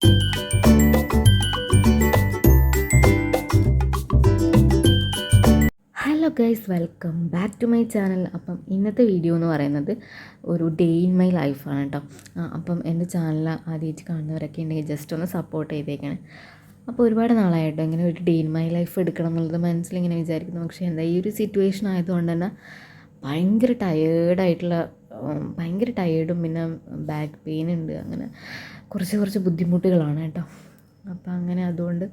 Hello guys welcome back to my channel അപ്പം ഇന്നത്തെ video എന്ന് പറയുന്നത് ഒരു ഡേ ഇൻ മൈ ലൈഫാണ് കേട്ടോ അപ്പം എന്റെ ചാനൽ ആദ്യമായിട്ട് കാണുന്നവരൊക്കെ ഉണ്ടെങ്കിൽ ജസ്റ്റ് ഒന്ന് സപ്പോർട്ട് ചെയ്തേക്കണേ. അപ്പോൾ ഒരുപാട് നാളായിട്ടോ ഇങ്ങനെ ഒരു ഡേ ഇൻ മൈ ലൈഫ് എടുക്കണം എന്നുള്ളത് മനസ്സിലിങ്ങനെ വിചാരിക്കുന്നു. പക്ഷേ എന്താ ഈ ഒരു സിറ്റുവേഷൻ ആയതുകൊണ്ട് തന്നെ ഭയങ്കര ടയേർഡായിട്ടുള്ള ഭയങ്കര ടയേർഡും പിന്നെ ബാക്ക് പെയിൻ ഉണ്ട് അങ്ങനെ. കുറച്ച് കുറച്ച് ബുദ്ധിമുട്ടുകളാണ് കേട്ടോ. അപ്പം അങ്ങനെ അതുകൊണ്ട്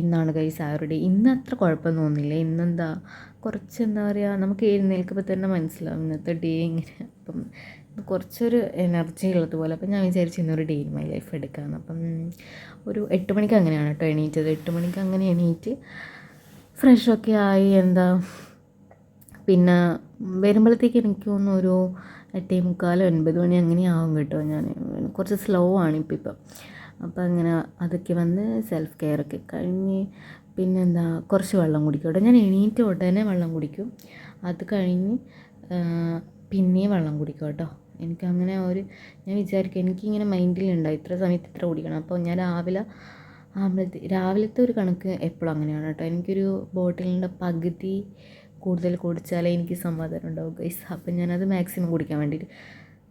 ഇന്നാണ് ഒരു ഡേ ഇന്ന് അത്ര കുഴപ്പം തോന്നില്ല ഇന്നെന്താ കുറച്ച് എന്താ പറയുക നമുക്ക് എഴുന്നേൽക്കുമ്പോൾ തന്നെ മനസ്സിലാവും ഇന്നത്തെ ഡേ ഇങ്ങനെ. അപ്പം കുറച്ചൊരു എനർജി ഉള്ളതുപോലെ. അപ്പം ഞാൻ വിചാരിച്ചു ഇന്നൊരു ഡേ ഇൻ മൈ ലൈഫ് എടുക്കാമെന്ന് അപ്പം ഒരു എട്ട് മണിക്ക് അങ്ങനെയാണ് കേട്ടോ എണീറ്റത്. എട്ട് മണിക്ക് അങ്ങനെ എണീറ്റ് ഫ്രഷൊക്കെ ആയി എന്താ പിന്നെ വരുമ്പോഴത്തേക്ക് എനിക്ക് തോന്നുന്നു ഒരു എട്ടേ മുക്കാൽ ഒൻപത് മണി അങ്ങനെ ആവും കേട്ടോ ഞാൻ കുറച്ച് സ്ലോ ആണ് ഇപ്പം ഇപ്പം. അപ്പം അങ്ങനെ അതൊക്കെ വന്ന് സെൽഫ് കെയർ ഒക്കെ കഴിഞ്ഞ് പിന്നെന്താ കുറച്ച് വെള്ളം കുടിക്കും കേട്ടോ. ഞാൻ എണീറ്റ് ഉടനെ വെള്ളം കുടിക്കും. അത് കഴിഞ്ഞ് പിന്നെയും വെള്ളം കുടിക്കും കേട്ടോ. എനിക്കങ്ങനെ ഒരു ഞാൻ വിചാരിക്കും എനിക്കിങ്ങനെ മൈൻഡിലുണ്ടാവും ഇത്ര സമയത്ത് ഇത്ര കുടിക്കണം. അപ്പോൾ ഞാൻ രാവിലെ ആകുമ്പോഴത്തെ രാവിലത്തെ ഒരു കണക്ക് എപ്പോഴും അങ്ങനെയാണ് കേട്ടോ. എനിക്കൊരു ബോട്ടിലിന്റെ പകുതി കൂടുതൽ കുടിച്ചാലേ എനിക്ക് സമാധാനം ഉണ്ടാവും ഗൈസ് അപ്പം ഞാനത് മാക്സിമം കുടിക്കാൻ വേണ്ടിയിട്ട്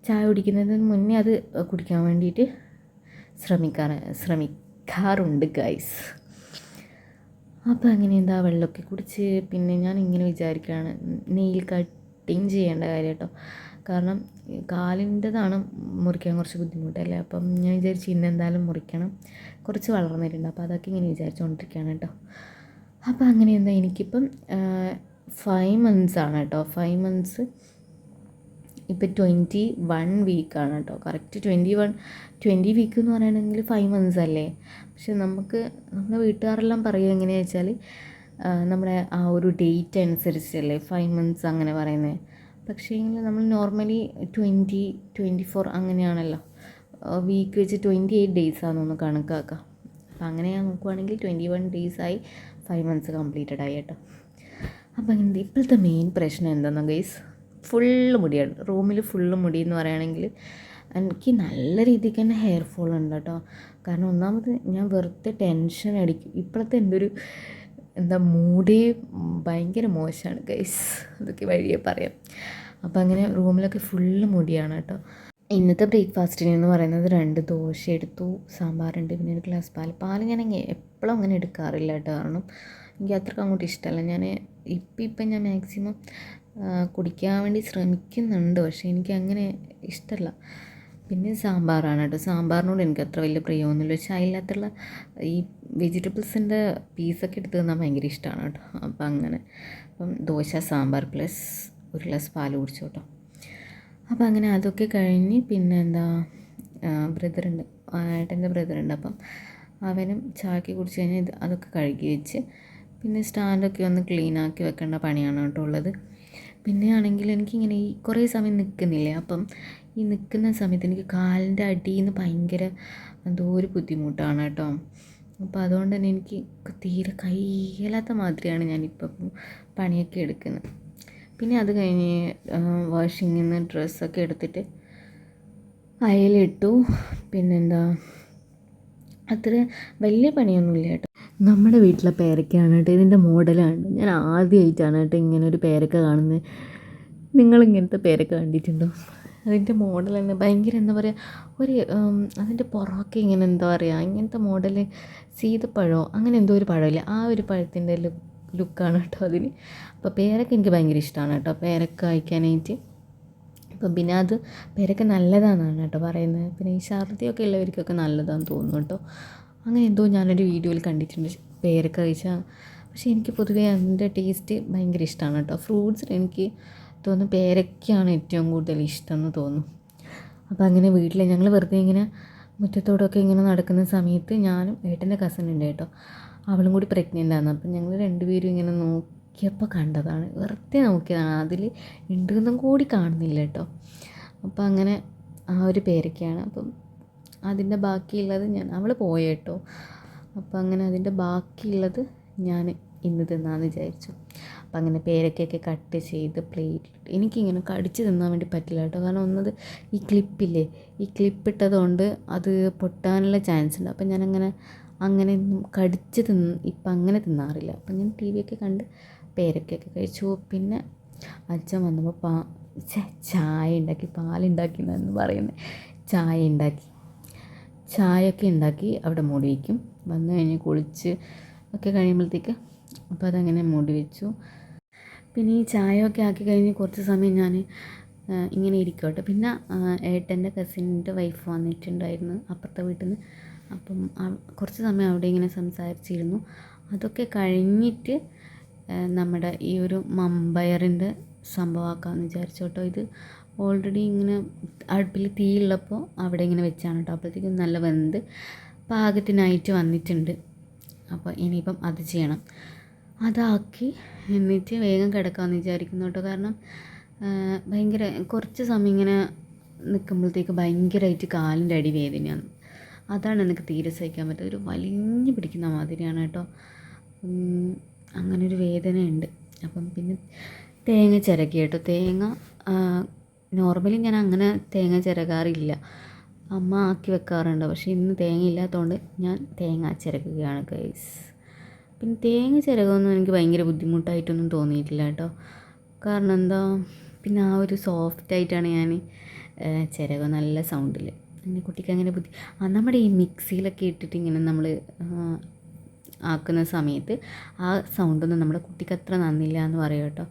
ചായ കുടിക്കുന്നതിന് മുന്നേ അത് കുടിക്കാൻ വേണ്ടിയിട്ട് ശ്രമിക്കാറ് ശ്രമിക്കാറുണ്ട് ഗൈസ് അപ്പോൾ അങ്ങനെ എന്താ വെള്ളമൊക്കെ കുടിച്ച് പിന്നെ ഞാൻ ഇങ്ങനെ വിചാരിക്കുകയാണ് നെയിൽ കട്ടിങ് ചെയ്യേണ്ട കാര്യം കേട്ടോ. കാരണം കാലിന്റെതാണ് മുറിക്കാൻ കുറച്ച് ബുദ്ധിമുട്ടല്ലേ? അപ്പം ഞാൻ വിചാരിച്ചു ഇന്ന് എന്തായാലും മുറിക്കണം. കുറച്ച് വളർന്നിട്ടുണ്ട് അപ്പോൾ അതൊക്കെ ഇങ്ങനെ വിചാരിച്ചുകൊണ്ടിരിക്കുകയാണ് കേട്ടോ. അപ്പോൾ അങ്ങനെ എന്താ എനിക്കിപ്പം ഫൈവ് മന്ത്സ് ആണ് കേട്ടോ. ഫൈവ് മന്ത്സ് ഇപ്പം ട്വന്റി വൺ വീക്കാണ് കേട്ടോ. Correct twenty one twenty week എന്ന് പറയുകയാണെങ്കിൽ ഫൈവ് മന്ത്സ് അല്ലേ? പക്ഷെ നമുക്ക് നമ്മുടെ വീട്ടുകാരെല്ലാം പറയുക എങ്ങനെയാണെന്ന് വെച്ചാൽ നമ്മുടെ ആ ഒരു ഡേറ്റ് അനുസരിച്ചല്ലേ ഫൈവ് മന്ത്സ് അങ്ങനെ പറയുന്നത് പക്ഷേ എങ്കിൽ നമ്മൾ നോർമലി ട്വന്റി ട്വന്റി ഫോർ അങ്ങനെയാണല്ലോ വീക്ക് വെച്ച് ട്വന്റി എയ്റ്റ് ഡേയ്സ് ആണെന്നൊന്ന് കണക്കാക്കാം. അപ്പം അങ്ങനെ നോക്കുവാണെങ്കിൽ ട്വന്റി വൺ ഡേയ്സായി ഫൈവ് മന്ത്സ് കംപ്ലീറ്റഡ് ആയി കേട്ടോ. അപ്പം അങ്ങനെ ഇപ്പോഴത്തെ മെയിൻ പ്രശ്നം എന്താണെന്ന് ഗൈസ് ഫുള്ള് മുടിയാണ്. റൂമിൽ ഫുള്ള് മുടി എന്ന് പറയുകയാണെങ്കിൽ എനിക്ക് നല്ല രീതിക്ക് തന്നെ ഹെയർ ഫോൾ ഉണ്ട് കേട്ടോ. കാരണം ഒന്നാമത് ഞാൻ വെറുതെ ടെൻഷൻ അടിക്കും. ഇപ്പോഴത്തെ എന്റെ ഒരു എന്താ മൂഡേ ഭയങ്കര മോശമാണ് ഗൈസ് അതൊക്കെ വഴിയേ പറയാം. അപ്പം അങ്ങനെ റൂമിലൊക്കെ ഫുള്ള് മുടിയാണ് കേട്ടോ. ഇന്നത്തെ ബ്രേക്ക്ഫാസ്റ്റിന് എന്ന് പറയുന്നത് രണ്ട് ദോശ എടുത്തു സാമ്പാറുണ്ട് പിന്നെ ഒരു ഗ്ലാസ് പാൽ. പാൽ ഞാൻ എപ്പോഴും അങ്ങനെ എടുക്കാറില്ല കേട്ടോ. കാരണം എനിക്ക് അത്രയ്ക്ക് അങ്ങോട്ട് ഇഷ്ടമല്ല. ഞാൻ ഇപ്പം ഇപ്പം ഞാൻ മാക്സിമം കുടിക്കാൻ വേണ്ടി ശ്രമിക്കുന്നുണ്ട്. പക്ഷേ എനിക്ക് അങ്ങനെ ഇഷ്ടമല്ല പിന്നെ സാമ്പാറാണ് കേട്ടോ. സാമ്പാറിനോട് എനിക്ക് അത്ര വലിയ പ്രിയമൊന്നുമില്ല. പക്ഷേ അതിനകത്തുള്ള ഈ വെജിറ്റബിൾസിന്റെ പീസൊക്കെ എടുത്ത് തന്നാൽ ഭയങ്കര ഇഷ്ടമാണ് കേട്ടോ. അപ്പം അങ്ങനെ. അപ്പം ദോശ സാമ്പാർ പ്ലസ് ഒരു ഗ്ലാസ് പാൽ കുടിച്ചു കേട്ടോ. അപ്പോൾ അങ്ങനെ അതൊക്കെ കഴിഞ്ഞ് പിന്നെ എന്താ ബ്രദറുണ്ട്. ഏട്ടന്റെ ബ്രദറുണ്ട്. അപ്പം അവനും ചായക്ക് കുടിച്ച് കഴിഞ്ഞാൽ ഇത് അതൊക്കെ കഴുകി വെച്ച് പിന്നെ സ്റ്റാൻഡൊക്കെ ഒന്ന് ക്ലീൻ ആക്കി വെക്കേണ്ട പണിയാണ് കേട്ടോ ഉള്ളത്. പിന്നെ ആണെങ്കിൽ എനിക്കിങ്ങനെ ഈ കുറേ സമയം നിൽക്കുന്നില്ലേ അപ്പം ഈ നിൽക്കുന്ന സമയത്ത് എനിക്ക് കാലിന്റെ അടിയിൽ നിന്ന് ഭയങ്കര എന്തോ ഒരു ബുദ്ധിമുട്ടാണ് കേട്ടോ. അപ്പോൾ അതുകൊണ്ട് തന്നെ എനിക്ക് തീരെ കയ്യില്ലാത്ത മാതിരിയാണ് ഞാനിപ്പോൾ പണിയൊക്കെ എടുക്കുന്നത്. പിന്നെ അത് കഴിഞ്ഞ് വാഷിങ്ങിൽ നിന്ന് ഡ്രസ്സൊക്കെ എടുത്തിട്ട് അയലിട്ടു. പിന്നെന്താ? അത്ര വലിയ പണിയൊന്നുമില്ല കേട്ടോ. നമ്മുടെ വീട്ടിലെ പേരക്കയാണ് കേട്ടോ ഇതിന്റെ മോഡലാണ്. ഞാൻ ആദ്യമായിട്ടാണ് കേട്ടോ ഒരു പേരക്ക കാണുന്നത്. നിങ്ങൾ ഇങ്ങനത്തെ പേരക്ക കണ്ടിട്ടുണ്ടോ? അതിന്റെ മോഡൽ തന്നെ ഭയങ്കര എന്താ പറയുക ഒരു അതിന്റെ പുറമൊക്കെ ഇങ്ങനെ എന്താ പറയുക ഇങ്ങനത്തെ മോഡൽ സീതപ്പഴമോ അങ്ങനെ എന്തോ ഒരു പഴമില്ല. ആ ഒരു പഴത്തിന്റെ ലുക്ക് ലുക്കാണ് കേട്ടോ അതിന്. അപ്പോൾ പേരക്ക എനിക്ക് ഭയങ്കര ഇഷ്ടമാണ് കേട്ടോ. പേരക്ക കഴിക്കാനായിട്ട് അപ്പം പിന്നെ അത് പേരക്ക നല്ലതാണെന്നാണ് കേട്ടോ പറയുന്നത്. പിന്നെ ഈ ഛർദിയൊക്കെ ഉള്ളവർക്കൊക്കെ നല്ലതാണെന്ന് തോന്നുന്നു കേട്ടോ. അങ്ങനെ എന്തോ ഞാനൊരു വീഡിയോയിൽ കണ്ടിട്ടുണ്ട് പേരക്ക കഴിച്ചാൽ പക്ഷേ എനിക്ക് പൊതുവേ അതിന്റെ ടേസ്റ്റ് ഭയങ്കര ഇഷ്ടമാണ് കേട്ടോ. ഫ്രൂട്ട്സിൽ എനിക്ക് തോന്നുന്നു പേരക്കയാണ് ഏറ്റവും കൂടുതൽ ഇഷ്ടം എന്ന് തോന്നുന്നു. അപ്പോൾ അങ്ങനെ വീട്ടിൽ ഞങ്ങൾ വെറുതെ ഇങ്ങനെ മുറ്റത്തോടൊക്കെ ഇങ്ങനെ നടക്കുന്ന സമയത്ത് ഞാനും ഏട്ടന്റെ കസിൻ ഉണ്ട് കേട്ടോ. അവളും കൂടി പ്രഗ്നന്റ് ആണ് അപ്പം ഞങ്ങൾ രണ്ടുപേരും ഇങ്ങനെ നോക്കിയപ്പോൾ കണ്ടതാണ്. വെറുതെ നോക്കിയതാണ്. അതിൽ ഉണ്ടെന്നും കൂടി കാണുന്നില്ല കേട്ടോ. അപ്പം അങ്ങനെ ആ ഒരു പേരൊക്കെയാണ്. അപ്പം അതിന്റെ ബാക്കിയുള്ളത് ഞാൻ അവൾ പോയ കേട്ടോ. അപ്പം അങ്ങനെ അതിന്റെ ബാക്കിയുള്ളത് ഞാൻ ഇന്ന് തിന്നാന്ന് വിചാരിച്ചു. അപ്പം അങ്ങനെ പേരക്കയൊക്കെ കട്ട് ചെയ്ത് പ്ലേറ്റ് എനിക്കിങ്ങനെ കടിച്ച് തിന്നാൻ വേണ്ടി പറ്റില്ല കേട്ടോ. കാരണം ഒന്നത് ഈ ക്ലിപ്പില്ലേ? ഈ ക്ലിപ്പിട്ടതുകൊണ്ട് അത് പൊട്ടാനുള്ള ചാൻസ് ഉണ്ട്. അപ്പം ഞാനങ്ങനെ അങ്ങനെ ഒന്നും കടിച്ച് തിന്ന് ഇപ്പം അങ്ങനെ തിന്നാറില്ല. അപ്പം ഞാൻ ടി വിയൊക്കെ കണ്ട് പേരക്കയൊക്കെ കഴിച്ചു. പിന്നെ അച്ഛൻ വന്നപ്പോൾ പാ ചായ ഉണ്ടാക്കി പാലുണ്ടാക്കി എന്നാണ് പറയുന്നത്. ചായ ഉണ്ടാക്കി. ചായയൊക്കെ ഉണ്ടാക്കി അവിടെ മൂടി വയ്ക്കും വന്നു കഴിഞ്ഞ് കുളിച്ച് ഒക്കെ കഴിയുമ്പോഴത്തേക്ക് അപ്പോൾ അതങ്ങനെ മൂടി വെച്ചു. പിന്നെ ഈ ചായയൊക്കെ ആക്കി കഴിഞ്ഞ് കുറച്ച് സമയം ഞാൻ ഇങ്ങനെ ഇരിക്കും കേട്ടോ പിന്നെ ഏട്ടന്റെ കസിന്റെ വൈഫ് വന്നിട്ടുണ്ടായിരുന്നു അപ്പുറത്തെ വീട്ടിൽ നിന്ന് അപ്പം കുറച്ച് സമയം അവിടെ ഇങ്ങനെ സംസാരിച്ചിരുന്നു. അതൊക്കെ കഴിഞ്ഞിട്ട് നമ്മുടെ ഈ ഒരു മമ്പയറിന്റെ സംഭവമാക്കാമെന്ന് വിചാരിച്ചു കേട്ടോ ഇത് ഓൾറെഡി ഇങ്ങനെ അടുപ്പിൽ തീയുള്ളപ്പോൾ അവിടെ ഇങ്ങനെ വെച്ചാണ് കേട്ടോ. അപ്പോഴത്തേക്കും നല്ല വെന്ത് പാകത്തിനായിട്ട് വന്നിട്ടുണ്ട്. അപ്പോൾ ഇനിയിപ്പം അത് ചെയ്യണം. അതാക്കി എന്നിട്ട് വേഗം കിടക്കാമെന്ന് വിചാരിക്കുന്നു കേട്ടോ. കാരണം ഭയങ്കര കുറച്ച് സമയം ഇങ്ങനെ നിൽക്കുമ്പോഴത്തേക്ക് ഭയങ്കരമായിട്ട് കാലിന്റെ അടി വേദനയാണ്. അതാണ് എനിക്ക് തീരെ സഹിക്കാൻ പറ്റുക ഒരു വലിഞ്ഞു പിടിക്കുന്ന മാതിരിയാണ് കേട്ടോ. അങ്ങനൊരു വേദനയുണ്ട്. അപ്പം പിന്നെ തേങ്ങ ചിരകി കേട്ടോ. തേങ്ങ നോർമലി ഞാൻ അങ്ങനെ തേങ്ങ ചിരകാറില്ല. അമ്മ ആക്കി വെക്കാറുണ്ട്. പക്ഷേ ഇന്ന് തേങ്ങ ഇല്ലാത്തതുകൊണ്ട് ഞാൻ തേങ്ങ ചിരക്കുകയാണ് ഗൈസ് പിന്നെ തേങ്ങ ചിരകൊന്നും എനിക്ക് ഭയങ്കര ബുദ്ധിമുട്ടായിട്ടൊന്നും തോന്നിയിട്ടില്ല കേട്ടോ. കാരണം എന്താ പിന്നെ ആ ഒരു സോഫ്റ്റായിട്ടാണ് ഞാൻ ചിരക നല്ല സൗണ്ടിൽ അങ്ങനെ കുട്ടിക്ക് അങ്ങനെ ബുദ്ധി ആ നമ്മുടെ ഈ മിക്സിയിലൊക്കെ ഇട്ടിട്ട് ഇങ്ങനെ നമ്മൾ ആക്കുന്ന സമയത്ത് ആ സൗണ്ടൊന്നും നമ്മുടെ കുട്ടിക്ക് അത്ര നന്നില്ല എന്ന് പറയും കേട്ടോ.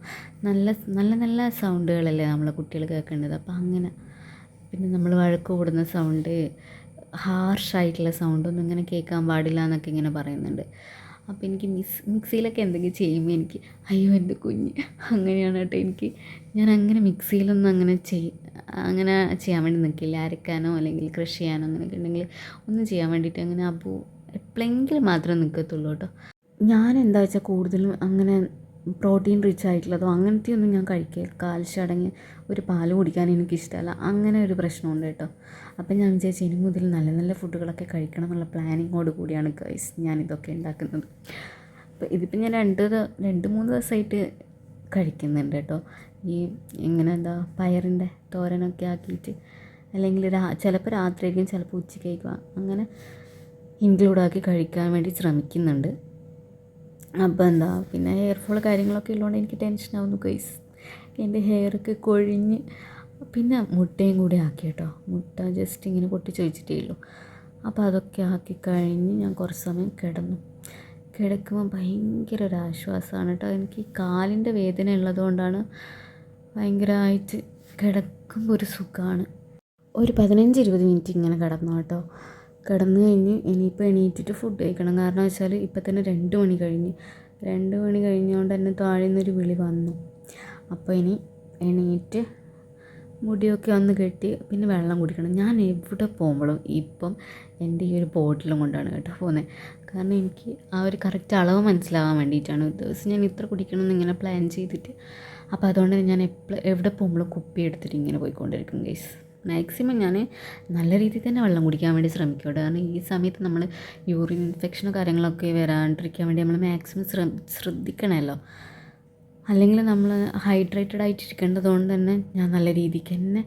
നല്ല നല്ല നല്ല സൗണ്ടുകളല്ലേ നമ്മളെ കുട്ടികൾ കേൾക്കേണ്ടത്. അപ്പോൾ അങ്ങനെ പിന്നെ നമ്മൾ വഴക്ക് കൂടുന്ന സൗണ്ട് ഹാർഷായിട്ടുള്ള സൗണ്ടൊന്നും ഇങ്ങനെ കേൾക്കാൻ പാടില്ല എന്നൊക്കെ ഇങ്ങനെ പറയുന്നുണ്ട്. അപ്പോൾ എനിക്ക് മിക്സ് മിക്സിയിലൊക്കെ എന്തെങ്കിലും ചെയ്യുമ്പോൾ എനിക്ക് അയ്യോ എന്റെ കുഞ്ഞ്. അങ്ങനെയാണ് കേട്ടോ എനിക്ക് ഞാൻ അങ്ങനെ മിക്സിയിലൊന്നും അങ്ങനെ ചെയ് അങ്ങനെ ചെയ്യാൻ വേണ്ടി നിൽക്കില്ല. അരക്കാനോ അല്ലെങ്കിൽ കൃഷി ചെയ്യാനോ അങ്ങനെയൊക്കെ ഉണ്ടെങ്കിൽ ഒന്നും ചെയ്യാൻ വേണ്ടിയിട്ട് അങ്ങനെ അപ്പോൾ എപ്പോഴെങ്കിലും മാത്രമേ നിൽക്കത്തുള്ളൂ കേട്ടോ. ഞാൻ എന്താ വെച്ചാൽ കൂടുതലും അങ്ങനെ പ്രോട്ടീൻ റിച്ച് ആയിട്ടുള്ളതോ അങ്ങനത്തെ ഒന്നും ഞാൻ കഴിക്കില്ല. കാൽഷ്യം അടങ്ങി ഒരു പാൽ കുടിക്കാൻ എനിക്കിഷ്ടമല്ല. അങ്ങനെ ഒരു പ്രശ്നമുണ്ട് കേട്ടോ. അപ്പം ഞാൻ വിചാരിച്ചു ഇനി മുതൽ നല്ല നല്ല ഫുഡുകളൊക്കെ കഴിക്കണം എന്നുള്ള പ്ലാനിങ്ങോട് കൂടിയാണ് ഗൈസ് ഞാൻ ഇതൊക്കെ ഉണ്ടാക്കുന്നത്. അപ്പോൾ ഇതിപ്പോൾ ഞാൻ രണ്ട് രണ്ട് മൂന്ന് ദിവസമായിട്ട് കഴിക്കുന്നുണ്ട് കേട്ടോ. ഈ ഇങ്ങനെ എന്താ പയറിന്റെ തോരനൊക്കെ ആക്കിയിട്ട് അല്ലെങ്കിൽ രാ ചിലപ്പോൾ രാത്രിയായിരിക്കും ചിലപ്പോൾ ഉച്ചയ്ക്കായിരിക്കും. അങ്ങനെ ഇൻക്ലൂഡാക്കി കഴിക്കാൻ വേണ്ടി ശ്രമിക്കുന്നുണ്ട്. അപ്പോൾ എന്താ പിന്നെ ഹെയർ ഫോൾ കാര്യങ്ങളൊക്കെ ഉള്ളതുകൊണ്ട് എനിക്ക് ടെൻഷനാവുന്നു ഗൈസ് എന്റെ ഹെയറൊക്കെ കൊഴിഞ്ഞ് പിന്നെ മുട്ടയും കൂടി ആക്കി കേട്ടോ മുട്ട ജസ്റ്റ് ഇങ്ങനെ പൊട്ടിച്ച് വെച്ചിട്ടേ ഉള്ളൂ അപ്പോൾ അതൊക്കെ ആക്കി കഴിഞ്ഞ് ഞാൻ കുറച്ച് സമയം കിടന്നു. കിടക്കുമ്പോൾ ഭയങ്കര ഒരു ആശ്വാസമാണ് കേട്ടോ എനിക്ക് കാലിന്റെ വേദന ഉള്ളതുകൊണ്ടാണ് ഭയങ്കരമായിട്ട് കിടക്കുമ്പോൾ ഒരു സുഖമാണ് ഒരു പതിനഞ്ച് ഇരുപത് മിനിറ്റ് ഇങ്ങനെ കിടന്നു കേട്ടോ കിടന്നു കഴിഞ്ഞ് ഇനിയിപ്പോൾ എണീറ്റിട്ട് ഫുഡ് കഴിക്കണം. കാരണം വെച്ചാൽ ഇപ്പം തന്നെ രണ്ട് മണി കഴിഞ്ഞ്. രണ്ട് മണി കഴിഞ്ഞുകൊണ്ട് തന്നെ താഴെ നിന്നൊരു വിളി വന്നു. അപ്പോൾ ഇനി എണീറ്റ് മുടിയൊക്കെ ഒന്ന് കെട്ടി പിന്നെ വെള്ളം കുടിക്കണം. ഞാൻ എവിടെ പോകുമ്പോഴും ഇപ്പം എന്റെ ഈ ഒരു ബോട്ടിലും കൊണ്ടാണ് കേട്ടോ പോകുന്നത് കാരണം എനിക്ക് ആ ഒരു കറക്റ്റ് അളവ് മനസ്സിലാവാൻ വേണ്ടിയിട്ടാണ്. ദിവസം ഞാൻ ഇത്ര കുടിക്കണം എന്നിങ്ങനെ പ്ലാൻ ചെയ്തിട്ട്. അപ്പോൾ അതുകൊണ്ട് ഞാൻ എപ്പോഴും എവിടെ പോകുമ്പോഴും കുപ്പി എടുത്തിട്ട് ഇങ്ങനെ പോയിക്കൊണ്ടിരിക്കും ഗൈസ് മാക്സിമം ഞാൻ നല്ല രീതിയിൽ തന്നെ വെള്ളം കുടിക്കാൻ വേണ്ടി ശ്രമിക്കും കാരണം ഈ സമയത്ത് നമ്മൾ യൂറിൻ ഇൻഫെക്ഷനോ കാര്യങ്ങളൊക്കെ വരാണ്ടിരിക്കാൻ വേണ്ടി നമ്മൾ മാക്സിമം ശ്ര ശ്രദ്ധിക്കണമല്ലോ. അല്ലെങ്കിൽ നമ്മൾ ഹൈഡ്രേറ്റഡ് ആയിട്ടിരിക്കേണ്ടത് കൊണ്ട് തന്നെ ഞാൻ നല്ല രീതിക്ക് തന്നെ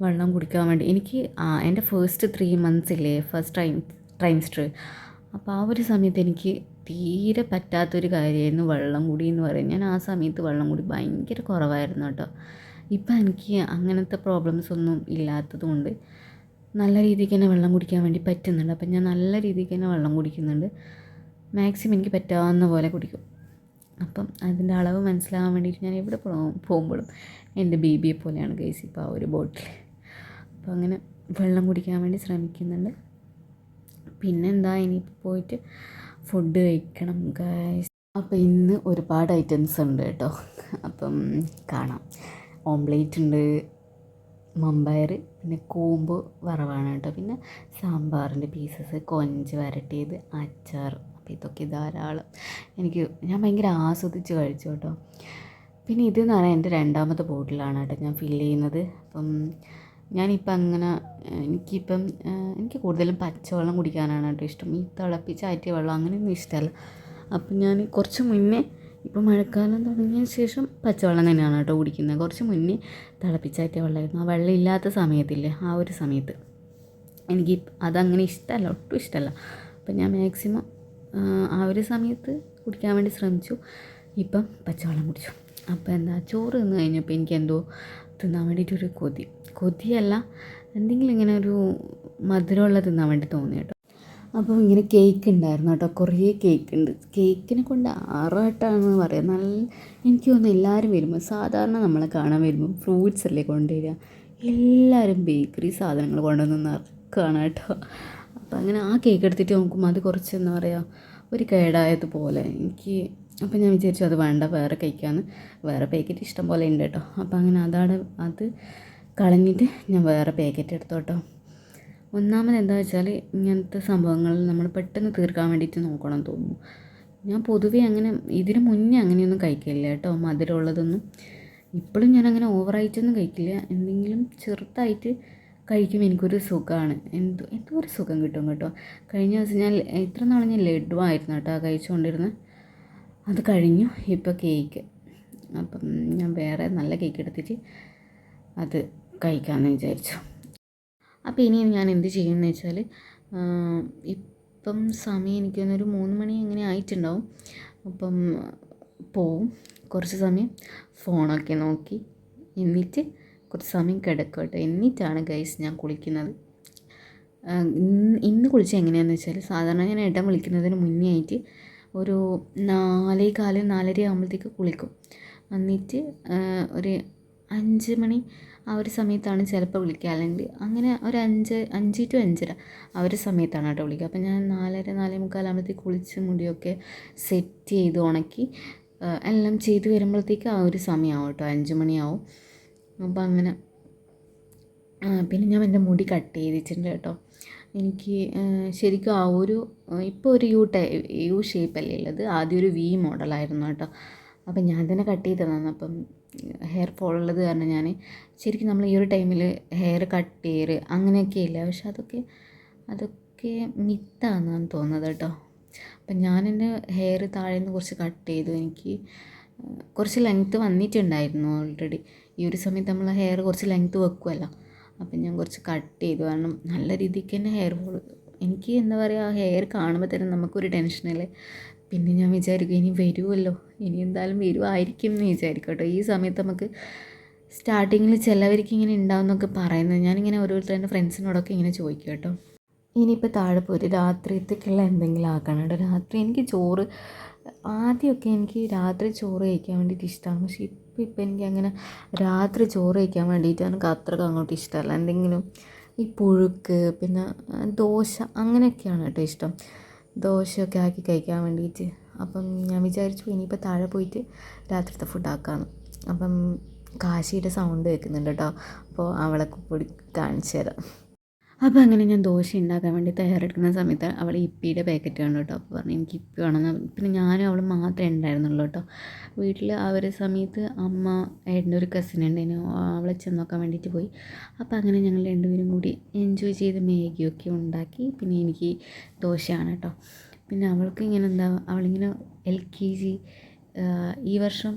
വെള്ളം കുടിക്കാൻ വേണ്ടി എനിക്ക് എന്റെ ഫസ്റ്റ് ത്രീ മന്ത്സ് ഇല്ലേ ഫസ്റ്റ് ടൈം ട്രൈംസ്റ്റർ അപ്പോൾ ആ ഒരു സമയത്ത് എനിക്ക് തീരെ പറ്റാത്തൊരു കാര്യമായിരുന്നു വെള്ളം കുടി എന്ന് പറയും ഞാൻ ആ സമയത്ത് വെള്ളം കുടി ഭയങ്കര കുറവായിരുന്നു കേട്ടോ. ഇപ്പം എനിക്ക് അങ്ങനത്തെ പ്രോബ്ലംസ് ഒന്നും ഇല്ലാത്തത് കൊണ്ട് നല്ല രീതിക്ക് തന്നെ വെള്ളം കുടിക്കാൻ വേണ്ടി പറ്റുന്നുണ്ട്. അപ്പം ഞാൻ നല്ല രീതിക്ക് തന്നെ വെള്ളം കുടിക്കുന്നുണ്ട്. മാക്സിമം എനിക്ക് പറ്റാവുന്ന പോലെ കുടിക്കും. അപ്പം അതിന്റെ അളവ് മനസ്സിലാകാൻ വേണ്ടിയിട്ട് ഞാൻ എവിടെ പോകുമ്പോഴും എന്റെ ബേബിയെ പോലെയാണ് ഗൈസ് ഇപ്പോൾ ആ ഒരു ബോട്ടിൽ അപ്പോൾ അങ്ങനെ വെള്ളം കുടിക്കാൻ വേണ്ടി ശ്രമിക്കുന്നുണ്ട്. പിന്നെന്താ ഇനിയിപ്പോൾ പോയിട്ട് ഫുഡ് കഴിക്കണം ഗൈസ് അപ്പോൾ ഇന്ന് ഒരുപാട് ഐറ്റംസ് ഉണ്ട് കേട്ടോ. അപ്പം കാണാം. ഓംലേറ്റ് ഉണ്ട് മമ്പയർ പിന്നെ കൂമ്പ് വറവാണ് കേട്ടോ. പിന്നെ സാമ്പാറിന്റെ പീസസ് കൊഞ്ച് വരട്ടിയത് അച്ചാർ. അപ്പോൾ ഇതൊക്കെ ധാരാളം. എനിക്ക് ഞാൻ ഭയങ്കര ആസ്വദിച്ച് കഴിച്ചു കേട്ടോ. പിന്നെ ഇതെന്ന് പറഞ്ഞാൽ എന്റെ രണ്ടാമത്തെ ബോട്ടിലാണ് കേട്ടോ ഞാൻ ഫില്ല് ചെയ്യുന്നത്. അപ്പം ഞാനിപ്പം അങ്ങനെ എനിക്കിപ്പം എനിക്ക് കൂടുതലും പച്ചവെള്ളം കുടിക്കാനാണ് കേട്ടോ ഇഷ്ടം. ഈ തിളപ്പിച്ചാറ്റിയ വെള്ളം അങ്ങനെയൊന്നും ഇഷ്ടമല്ല. അപ്പം ഞാൻ കുറച്ച് മുന്നേ ഇപ്പോൾ മഴക്കാലം തുടങ്ങിയ ശേഷം പച്ചവെള്ളം തന്നെയാണ് കേട്ടോ കുടിക്കുന്നത്. കുറച്ച് മുന്നേ തിളപ്പിച്ചാറ്റിയ വെള്ളമായിരുന്നു ആ വെള്ളം ഇല്ലാത്ത സമയത്തില്ലേ ആ ഒരു സമയത്ത്. എനിക്ക് അതങ്ങനെ ഇഷ്ടമല്ല ഒട്ടും ഇഷ്ടമല്ല അപ്പം ഞാൻ മാക്സിമം ആ ഒരു സമയത്ത് കുടിക്കാൻ വേണ്ടി ശ്രമിച്ചു. ഇപ്പം പച്ചവെള്ളം കുടിച്ചു. അപ്പോൾ എന്താ ചോറ് തിന്ന് കഴിഞ്ഞപ്പോൾ എനിക്ക് എന്തോ തിന്നാൻ വേണ്ടിയിട്ടൊരു കൊതി. കൊതിയല്ല എന്തെങ്കിലും ഇങ്ങനെ ഒരു മധുരമുള്ള തിന്നാൻ വേണ്ടി തോന്നി കേട്ടോ അപ്പോൾ ഇങ്ങനെ കേക്ക് ഉണ്ടായിരുന്നു കേട്ടോ. കുറേ കേക്ക് ഉണ്ട് കേക്കിനെ കൊണ്ട് ആറാട്ടാണെന്ന് പറയാം. നല്ല എനിക്ക് തോന്നുന്നു എല്ലാവരും വരുമ്പോൾ സാധാരണ നമ്മളെ കാണാൻ വരുമ്പോൾ ഫ്രൂട്ട്സ് അല്ലേ കൊണ്ടുവരിക? എല്ലാവരും ബേക്കറി സാധനങ്ങൾ കൊണ്ടുവന്ന് നിറക്കുകയാണ് കേട്ടോ. അപ്പോൾ അങ്ങനെ ആ കേക്ക് എടുത്തിട്ട് നോക്കുമ്പോൾ അത് കുറച്ച് എന്താ പറയുക ഒരു കേടായതുപോലെ എനിക്ക് അപ്പോൾ ഞാൻ വിചാരിച്ചു അത് വേണ്ട വേറെ കഴിക്കാമെന്ന് വേറെ പാക്കറ്റ് ഇഷ്ടം പോലെ ഉണ്ട് കേട്ടോ. അപ്പോൾ അങ്ങനെ അതാണ് അത് കളഞ്ഞിട്ട് ഞാൻ വേറെ പാക്കറ്റ് എടുത്തു കേട്ടോ. ഒന്നാമത് എന്താ വെച്ചാൽ ഇങ്ങനത്തെ സംഭവങ്ങൾ നമ്മൾ പെട്ടെന്ന് തീർക്കാൻ വേണ്ടിയിട്ട് നോക്കണം എന്ന് തോന്നുന്നു. ഞാൻ പൊതുവേ അങ്ങനെ ഇതിന് മുന്നേ അങ്ങനെയൊന്നും കഴിക്കില്ല കേട്ടോ മധുരമുള്ളതൊന്നും. ഇപ്പോഴും ഞാൻ അങ്ങനെ ഓവറായിട്ടൊന്നും കഴിക്കില്ല. എന്തെങ്കിലും ചെറുതായിട്ട് കഴിക്കുമ്പോൾ എനിക്കൊരു സുഖമാണ് എന്തോ എന്തോ ഒരു സുഖം കിട്ടും കേട്ടോ. കഴിഞ്ഞ ദിവസം ഞാൻ എത്ര നാൾ ഞാൻ ലഡു ആയിരുന്നു കേട്ടോ കഴിച്ചുകൊണ്ടിരുന്നത് അത് കഴിഞ്ഞു ഇപ്പോൾ കേക്ക്. അപ്പം ഞാൻ വേറെ നല്ല കേക്ക് എടുത്തിട്ട് അത് കഴിക്കാമെന്ന് വിചാരിച്ചു. അപ്പോൾ ഇനി ഞാൻ എന്ത് ചെയ്യുമെന്ന് വെച്ചാൽ ഇപ്പം സമയം എനിക്ക് ഒരു മൂന്ന് മണി അങ്ങനെ ആയിട്ടുണ്ടാവും. അപ്പം പോവും. കുറച്ച് സമയം ഫോണൊക്കെ നോക്കി എന്നിട്ട് കുറച്ച് സമയം കിടക്കും കേട്ടോ എന്നിട്ടാണ് ഗൈസ് ഞാൻ കുളിക്കുന്നത്. ഇന്ന് കുളിച്ചത് എങ്ങനെയാണെന്ന് വെച്ചാൽ സാധാരണ ഞാൻ ഇടം വിളിക്കുന്നതിന് മുന്നേ ആയിട്ട് ഒരു നാലേ കാൽ നാലര ആകുമ്പോഴത്തേക്ക് കുളിക്കും. എന്നിട്ട് ഒരു അഞ്ച് മണി ആ ഒരു സമയത്താണ് ചിലപ്പോൾ വിളിക്കുക. അല്ലെങ്കിൽ അങ്ങനെ ഒരു അഞ്ച് അഞ്ച് ടു അഞ്ചര ആ ഒരു സമയത്താണ് കേട്ടോ വിളിക്കുക. അപ്പം ഞാൻ നാലര നാലേ മുക്കാലാകുമ്പോഴത്തേക്ക് കുളിച്ച് മുടിയൊക്കെ സെറ്റ് ചെയ്ത് ഉണക്കി എല്ലാം ചെയ്ത് വരുമ്പോഴത്തേക്ക് ആ ഒരു സമയമാവും കേട്ടോ. അഞ്ച് മണിയാവും. അപ്പം അങ്ങനെ പിന്നെ ഞാൻ എന്റെ മുടി കട്ട് ചെയ്തിട്ടുണ്ട് കേട്ടോ. എനിക്ക് ശരിക്കും ആ ഒരു ഇപ്പോൾ ഒരു യു ടൈ യു ഷേപ്പ് അല്ലേ ഉള്ളത്? ആദ്യം ഒരു വി മോഡലായിരുന്നു കേട്ടോ. അപ്പം ഞാൻ തന്നെ കട്ട് ചെയ്ത് തന്നു അപ്പം ഹെയർ ഫോൾ ഉള്ളത് കാരണം ഞാൻ ശരിക്കും നമ്മൾ ഈ ഒരു ടൈമിൽ ഹെയർ കട്ട് ചെയ്യർ അങ്ങനെയൊക്കെ ഇല്ല. പക്ഷെ അതൊക്കെ അതൊക്കെ മിത്താണെന്നാണ് തോന്നുന്നത് കേട്ടോ. അപ്പം ഞാൻ ഹെയർ താഴെ നിന്ന് കുറച്ച് കട്ട് ചെയ്തു. എനിക്ക് കുറച്ച് ലെങ്ത്ത് വന്നിട്ടുണ്ടായിരുന്നു ഓൾറെഡി ഈ ഒരു സമയത്ത് നമ്മൾ ഹെയർ കുറച്ച് ലെങ്ത്ത് വെക്കുമല്ലോ അപ്പം ഞാൻ കുറച്ച് കട്ട് ചെയ്തു. കാരണം നല്ല രീതിക്ക് തന്നെ ഹെയർ ഫോൾ എനിക്ക് എന്താ പറയുക ഹെയർ കാണുമ്പോൾ തന്നെ നമുക്കൊരു ടെൻഷനല്ലേ പിന്നെ ഞാൻ വിചാരിക്കും ഇനി വരുമല്ലോ ഇനി എന്തായാലും വരുമായിരിക്കും എന്ന് വിചാരിക്കട്ടോ. കേട്ടോ ഈ സമയത്ത് നമുക്ക് സ്റ്റാർട്ടിങ്ങിൽ ചിലവർക്ക് ഇങ്ങനെ ഉണ്ടാവും എന്നൊക്കെ പറയുന്നത് ഞാനിങ്ങനെ ഓരോരുത്തരുടെ ഫ്രണ്ട്സിനോടൊക്കെ ഇങ്ങനെ ചോദിക്കും കേട്ടോ. ഇനിയിപ്പോൾ താഴെ പോയി രാത്രിയത്തേക്കുള്ള എന്തെങ്കിലും ആക്കണം കേട്ടോ. രാത്രി എനിക്ക് ചോറ് ആദ്യമൊക്കെ എനിക്ക് രാത്രി ചോറ് കഴിക്കാൻ വേണ്ടിയിട്ട് ഇഷ്ടമാണ് പക്ഷേ ഇപ്പം ഇപ്പം എനിക്ക് അങ്ങനെ രാത്രി ചോറ് കഴിക്കാൻ വേണ്ടിയിട്ട് എനിക്ക് അത്രയ്ക്ക് അങ്ങോട്ട് ഇഷ്ടമല്ല. എന്തെങ്കിലും ഈ പുഴുക്ക് പിന്നെ ദോശ അങ്ങനെയൊക്കെയാണ് കേട്ടോ ഇഷ്ടം. ദോശയൊക്കെ ആക്കി കഴിക്കാൻ വേണ്ടിയിട്ട് അപ്പം ഞാൻ വിചാരിച്ചു ഇനിയിപ്പോൾ താഴെ പോയിട്ട് രാത്രിത്തെ ഫുഡ് ആക്കാമെന്ന് അപ്പം കാശിയുടെ സൗണ്ട് കേൾക്കുന്നുണ്ട് കേട്ടോ അപ്പോൾ അവളെ കൂടി കാണിച്ചു തരാം. അപ്പോൾ അങ്ങനെ ഞാൻ ദോശ ഉണ്ടാക്കാൻ വേണ്ടി തയ്യാറെടുക്കുന്ന സമയത്ത് അവൾ ഇപ്പിയുടെ പാക്കറ്റ് കണ്ടു കേട്ടോ അപ്പോൾ പറഞ്ഞു എനിക്ക് ഇപ്പി വേണമെന്ന്. പിന്നെ ഞാനും അവൾ മാത്രമേ ഉണ്ടായിരുന്നുള്ളൂ കേട്ടോ വീട്ടിൽ ആ ഒരു സമയത്ത് അമ്മ ഏട്ടന്റെ ഒരു കസിൻ ഉണ്ടായിരുന്നു. അവളെ ചെന്ന് നോക്കാൻ വേണ്ടിയിട്ട് പോയി. അപ്പോൾ അങ്ങനെ ഞങ്ങൾ രണ്ടുപേരും കൂടി എൻജോയ് ചെയ്ത് മേഗിയൊക്കെ ഉണ്ടാക്കി. പിന്നെ എനിക്ക് ദോശയാണ് കേട്ടോ പിന്നെ അവൾക്ക് ഇങ്ങനെ എന്താ അവളിങ്ങനെ എൽ കെ ജി ഈ വർഷം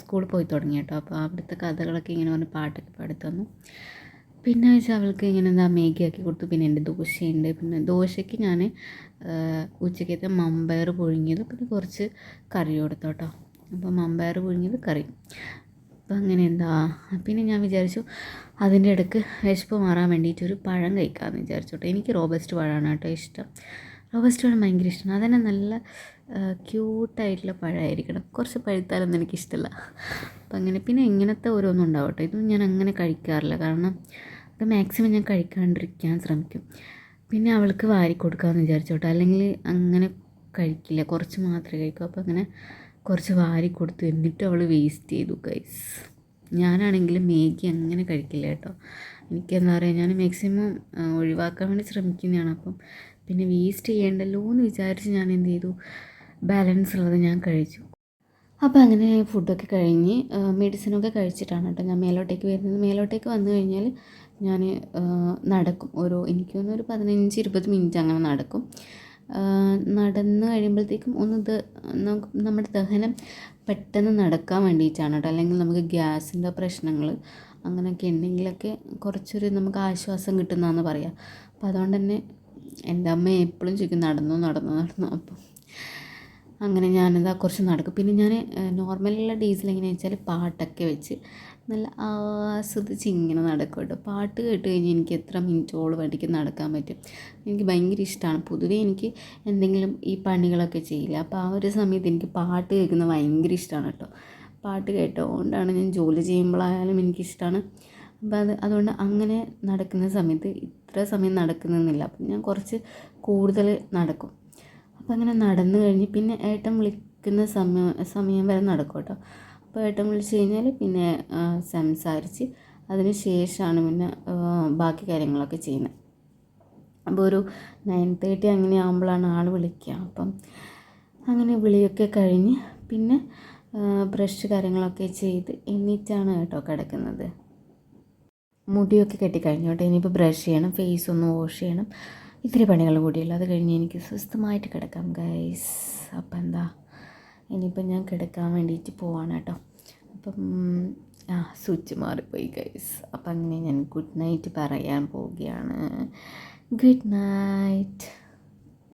സ്കൂളിൽ പോയി തുടങ്ങി കേട്ടോ. അപ്പോൾ അവിടുത്തെ കഥകളൊക്കെ ഇങ്ങനെ പറഞ്ഞ് പാട്ടൊക്കെ പാടി തന്നു പിന്നെ വെച്ചാൽ അവൾക്ക് ഇങ്ങനെ എന്താ മേഗി ആക്കി കൊടുത്തു. പിന്നെ എന്റെ ദോശയുണ്ട്. പിന്നെ ദോശയ്ക്ക് ഞാൻ ഉച്ചക്കത്തെ മമ്പയർ പുഴുങ്ങിയത്. പിന്നെ കുറച്ച് കറി കൊടുത്തു കേട്ടോ. അപ്പോൾ മമ്പയർ പുഴുങ്ങിയത് കറി. അപ്പം അങ്ങനെ എന്താ പിന്നെ ഞാൻ വിചാരിച്ചു അതിന്റെ ഇടയ്ക്ക് വിശപ്പ് മാറാൻ വേണ്ടിയിട്ട് ഒരു പഴം കഴിക്കാമെന്ന് വിചാരിച്ചു കേട്ടോ. എനിക്ക് റോബസ്റ്റ് പഴമാണ് കേട്ടോ ഇഷ്ടം. റോബസ്റ്റ് പഴം ഭയങ്കര ഇഷ്ടമാണ് അതന്നെ നല്ല ക്യൂട്ടായിട്ടുള്ള പഴമായിരിക്കണം. കുറച്ച് പഴുത്താലൊന്നും എനിക്കിഷ്ടമല്ല അപ്പം അങ്ങനെ പിന്നെ ഇങ്ങനത്തെ ഓരോന്നും ഉണ്ടാവും കേട്ടോ ഇതൊന്നും ഞാൻ അങ്ങനെ കഴിക്കാറില്ല. കാരണം അത് മാക്സിമം ഞാൻ കഴിക്കാണ്ടിരിക്കാൻ ശ്രമിക്കും. പിന്നെ അവൾക്ക് വാരി കൊടുക്കാമെന്ന് വിചാരിച്ചോട്ടെ. അല്ലെങ്കിൽ അങ്ങനെ കഴിക്കില്ല. കുറച്ച് മാത്രമേ കഴിക്കൂ. അപ്പോൾ അങ്ങനെ കുറച്ച് വാരി കൊടുത്തു. എന്നിട്ട് അവൾ വേസ്റ്റ് ചെയ്തു ഗൈസ് ഞാനാണെങ്കിൽ മേഗി അങ്ങനെ കഴിക്കില്ല കേട്ടോ. എനിക്കെന്താ പറയുക ഞാൻ മാക്സിമം ഒഴിവാക്കാൻ വേണ്ടി ശ്രമിക്കുന്നതാണ്. അപ്പം പിന്നെ വേസ്റ്റ് ചെയ്യേണ്ടല്ലോ എന്ന് വിചാരിച്ച് ഞാൻ എന്ത് ചെയ്തു? ബാലൻസ് ഉള്ളത് ഞാൻ കഴിച്ചു. അപ്പോൾ അങ്ങനെ ഫുഡൊക്കെ കഴിഞ്ഞ് മെഡിസിനൊക്കെ കഴിച്ചിട്ടാണ് കേട്ടോ ഞാൻ മേലോട്ടേക്ക് വരുന്നത്. മേലോട്ടേക്ക് വന്നു കഴിഞ്ഞാൽ ഞാൻ നടക്കും. ഒരു എനിക്ക് തോന്നുന്നു ഒരു പതിനഞ്ച് ഇരുപത് മിനിറ്റ് അങ്ങനെ നടക്കും. നടന്ന് കഴിയുമ്പോഴത്തേക്കും ഒന്ന് നമുക്ക് നമ്മുടെ ദഹനം പെട്ടെന്ന് നടക്കാൻ വേണ്ടിയിട്ടാണ് കേട്ടോ. അല്ലെങ്കിൽ നമുക്ക് ഗ്യാസിന്റെ പ്രശ്നങ്ങൾ അങ്ങനെയൊക്കെ ഉണ്ടെങ്കിലൊക്കെ കുറച്ചൊരു നമുക്ക് ആശ്വാസം കിട്ടുന്നതെന്ന് പറയാം. അപ്പോൾ അതുകൊണ്ട് തന്നെ എന്റെ അമ്മ എപ്പോഴും ചോദിക്കും നടന്നു നടന്നു നടന്നു. അപ്പം അങ്ങനെ ഞാനിതാ കുറച്ച് നടക്കും. പിന്നെ ഞാൻ നോർമലുള്ള ഡേയ്സിൽ എങ്ങനെയാണെന്ന് വെച്ചാൽ പാട്ടൊക്കെ വെച്ച് നല്ല ആസ്വദിച്ച് ഇങ്ങനെ നടക്കും കേട്ടോ. പാട്ട് കേട്ട് കഴിഞ്ഞാൽ എനിക്ക് എത്ര മിനിറ്റോളം വേണ്ടിക്ക് നടക്കാൻ പറ്റും. എനിക്ക് ഭയങ്കര ഇഷ്ടമാണ്. പൊതുവേ എനിക്ക് എന്തെങ്കിലും ഈ പണികളൊക്കെ ചെയ്യില്ല. അപ്പോൾ ആ ഒരു സമയത്ത് എനിക്ക് പാട്ട് കേൾക്കുന്നത് ഭയങ്കര ഇഷ്ടമാണ് കേട്ടോ. പാട്ട് കേട്ടുകൊണ്ടാണ് ഞാൻ ജോലി ചെയ്യുമ്പോഴായാലും എനിക്കിഷ്ടമാണ്. അപ്പോൾ അത് അതുകൊണ്ട് അങ്ങനെ നടക്കുന്ന സമയത്ത് ഇത്ര സമയം നടക്കുന്നില്ല അപ്പം ഞാൻ കുറച്ച് കൂടുതൽ നടക്കും. അപ്പം അങ്ങനെ നടന്നു കഴിഞ്ഞ് പിന്നെ ഏട്ടൻ വിളിക്കുന്ന സമയം സമയം വരെ നടക്കും കേട്ടോ അപ്പോൾ ഏട്ടൻ വിളിച്ച് കഴിഞ്ഞാൽ പിന്നെ സംസാരിച്ച് അതിന് ശേഷമാണ് പിന്നെ ബാക്കി കാര്യങ്ങളൊക്കെ ചെയ്യുന്നത് അപ്പോൾ ഒരു നയൻ തേർട്ടി അങ്ങനെ ആകുമ്പോഴാണ് ആൾ വിളിക്കുക അപ്പം അങ്ങനെ വിളിയൊക്കെ കഴിഞ്ഞ് പിന്നെ ബ്രഷ് കാര്യങ്ങളൊക്കെ ചെയ്ത് എന്നിട്ടാണ് കേട്ടോ കിടക്കുന്നത്. മുടിയൊക്കെ കെട്ടിക്കഴിഞ്ഞു കേട്ടോ. ഇനിയിപ്പോൾ ബ്രഷ് ചെയ്യണം ഫേസ് ഒന്ന് വാഷ് ചെയ്യണം. ഇത്തിരി പണികൾ കൂടിയുള്ളൂ അത് കഴിഞ്ഞ് എനിക്ക് സ്വസ്ഥമായിട്ട് കിടക്കാം ഗൈസ് അപ്പം എന്താ? ഇനിയിപ്പം ഞാൻ കിടക്കാൻ വേണ്ടിയിട്ട് പോവാണ് കേട്ടോ. അപ്പം ആ സ്വിച്ച് മാറിപ്പോയി ഗൈസ് അപ്പം അങ്ങനെ ഞാൻ ഗുഡ് നൈറ്റ് പറയാൻ പോവുകയാണ്. Good night